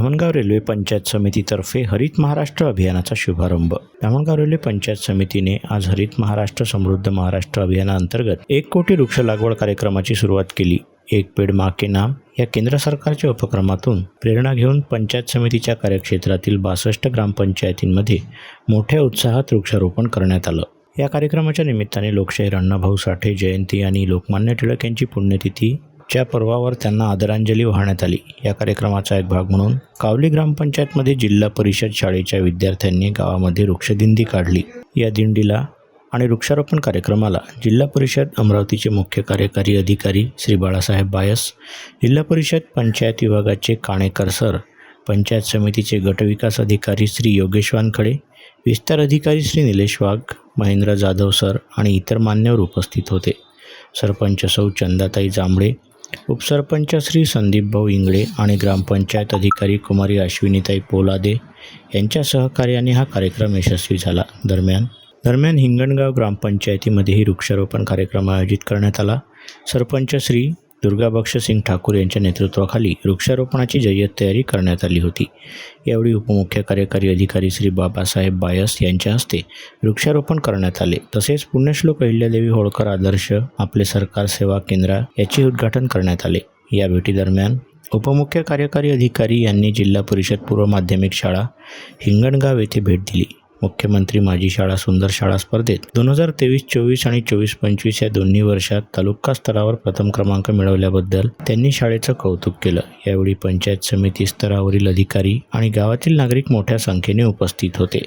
Dhamangaon railway panchayat समितीतर्फे हरित महाराष्ट्र अभियानाचा शुभारंभ. धामणगाव रेल्वे पंचायत समितीने आज हरित महाराष्ट्र समृद्ध महाराष्ट्र अभियानाअंतर्गत एक कोटी वृक्ष लागवड कार्यक्रमाची सुरुवात केली. एक पेड मा के नाम या केंद्र सरकारच्या उपक्रमातून प्रेरणा घेऊन पंचायत समितीच्या कार्यक्षेत्रातील बासष्ट ग्रामपंचायतींमध्ये मोठ्या उत्साहात वृक्षारोपण करण्यात आलं. या कार्यक्रमाच्या निमित्ताने लोकशाहीर अण्णाभाऊ साठे जयंती आणि लोकमान्य टिळक यांची पुण्यतिथी च्या पर्वावर त्यांना आदरांजली वाहण्यात आली. या कार्यक्रमाचा एक भाग म्हणून कावली ग्रामपंचायतमध्ये जिल्हा परिषद शाळेच्या विद्यार्थ्यांनी गावामध्ये वृक्षदिंडी काढली. या दिंडीला आणि वृक्षारोपण कार्यक्रमाला जिल्हा परिषद अमरावतीचे मुख्य कार्यकारी अधिकारी श्री बाळासाहेब बायस जिल्हा परिषद पंचायत विभागाचे काणेकर सर पंचायत समितीचे गटविकास अधिकारी श्री योगेश वानखडे विस्तार अधिकारी श्री निलेश वाघ महेंद्र जाधव सर आणि इतर मान्यवर उपस्थित होते. सरपंच सौ चंदाताई जांभळे उपसरपंच श्री संदीप भाऊ इंगळे आणि ग्रामपंचायत अधिकारी कुमारी अश्विनीताई पोलादे यांच्या सहकार्याने हा कार्यक्रम यशस्वी झाला. दरम्यान दरम्यान हिंगणगाव ग्रामपंचायतीमध्येही वृक्षारोपण कार्यक्रम आयोजित करण्यात आला. सरपंच श्री दुर्गाबक्ष सिंग ठाकूर यांच्या नेतृत्वाखाली वृक्षारोपणाची जय्यत तयारी करण्यात आली होती. यावेळी उपमुख्य कार्यकारी अधिकारी श्री बाबासाहेब बायस यांच्या हस्ते वृक्षारोपण करण्यात आले. तसेच पुण्यश्लोक अहिल्यादेवी होळकर आदर्श आपले सरकार सेवा केंद्र याचे उद्घाटन करण्यात आले. या भेटीदरम्यान उपमुख्य कार्यकारी अधिकारी यांनी जिल्हा परिषद पूर्व माध्यमिक शाळा हिंगणगाव येथे भेट दिली. मुख्यमंत्री माझी शाळा सुंदर शाळा स्पर्धेत दोन हजार तेवीस चोवीस आणि चोवीस पंचवीस या दोन्ही वर्षात तालुका स्तरावर प्रथम क्रमांक मिळवल्याबद्दल त्यांनी शाळेचं कौतुक केलं. यावेळी पंचायत समिती स्तरावरील अधिकारी आणि गावातील नागरिक मोठ्या संख्येने उपस्थित होते.